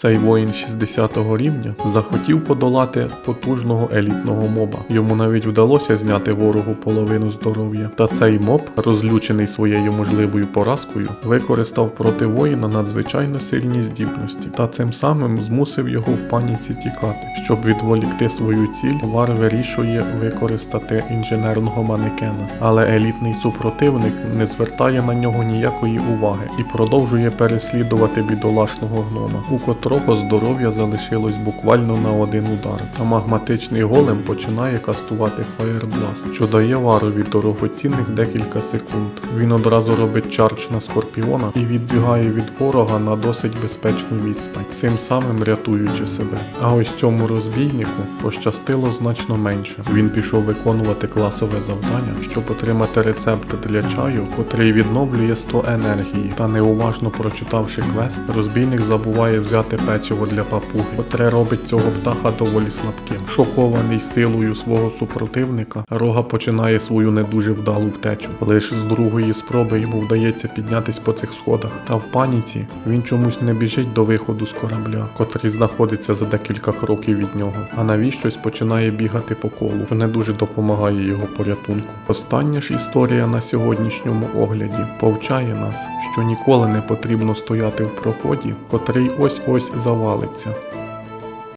Цей воїн 60-го рівня захотів подолати потужного елітного моба. Йому навіть вдалося зняти ворогу половину здоров'я. Та цей моб, розлючений своєю можливою поразкою, використав проти воїна надзвичайно сильні здібності та цим самим змусив його в паніці тікати. Щоб відволікти свою ціль, вар вирішує використати інженерного манекена, але елітний супротивник не звертає на нього ніякої уваги і продовжує переслідувати бідолашного гнома, у котрого здоров'я залишилось буквально на один удар. А магматичний голем починає кастувати Fireblast, що дає варові дорогоцінних декілька секунд. Він одразу робить чардж на скорпіона і відбігає від ворога на досить безпечну відстань, цим самим рятуючи себе. А ось цьому розбійнику пощастило значно менше. Він пішов виконувати класове завдання, щоб отримати рецепт для чаю, котрий відновлює 100 енергії. Та неуважно прочитавши квест, розбійник забуває взяти печиво для папуги, котре робить цього птаха доволі слабким. Шокований силою свого супротивника, рога починає свою не дуже вдалу втечу. Лише з другої спроби йому вдається піднятись по цих сходах. Та в паніці він чомусь не біжить до виходу з корабля, котрий знаходиться за декілька кроків від нього, а навіщось починає бігати по колу, що не дуже допомагає його порятунку. Остання ж історія на сьогоднішньому огляді повчає нас, що ніколи не потрібно стояти в проході, котрий ось ось завалиться.